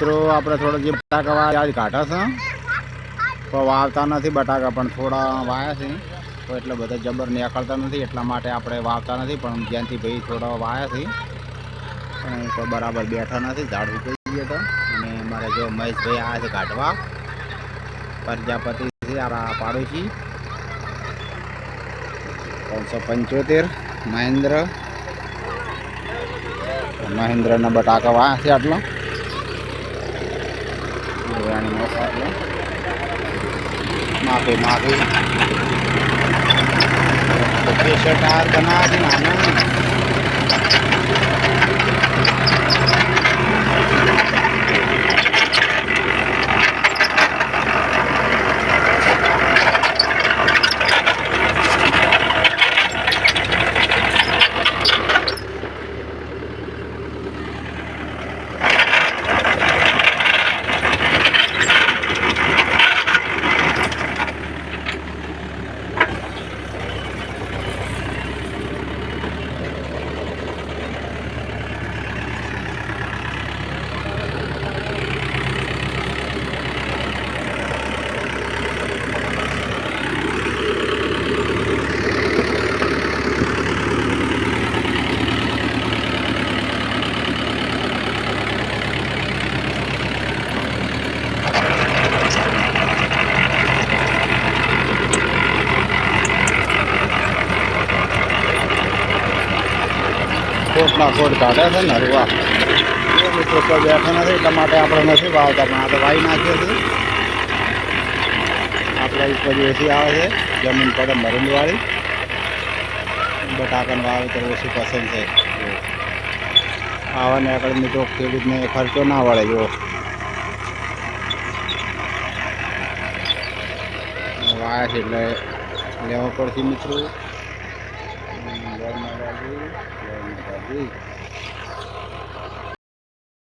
મિત્રો, આપણે થોડા જે બટાકા વાયા આજ કાઢા છે. તો વાવતા નથી બટાકા, પણ થોડા વાયા છે. તો એટલે બધા જબર નીકળતા નથી, એટલા માટે આપણે વાવતા નથી, પણ જ્યાંથી ભાઈ થોડા વાયા છે. પણ તો બરાબર બેઠા નથી, ઝાડ ઉગી ગયા હતા. અને મારે જો મહેશભાઈ આવ્યા છે કાઢવા. પ્રજાપતિ છે આપણા પાડોશી. ત્રણસો પંચોતેર, મહેન્દ્ર. મહેન્દ્રના બટાકા વાયા છે આટલો. રાણી મોસા આટલો માફી માફી ટી-શર્ટ આ બના છે નાના કોટના કોટ કાઢે છે ને હરવા. એ મિત્રો કોઈ બેઠા નથી, એટલા માટે આપણે નથી વાવતા, પણ આ તો વાવી નાખીએ છીએ. આપણે ઉપર એસી આવે છે, જમીન પડે મરંદવાળી બટાકાનું વાવેતર ઓછું પસંદ છે. આવાને આગળ મિત્રો ખેડૂતને ખર્ચો ના વળે જો વાય છે એટલે લેવા પડશે મિત્રો. sekali dan tadi.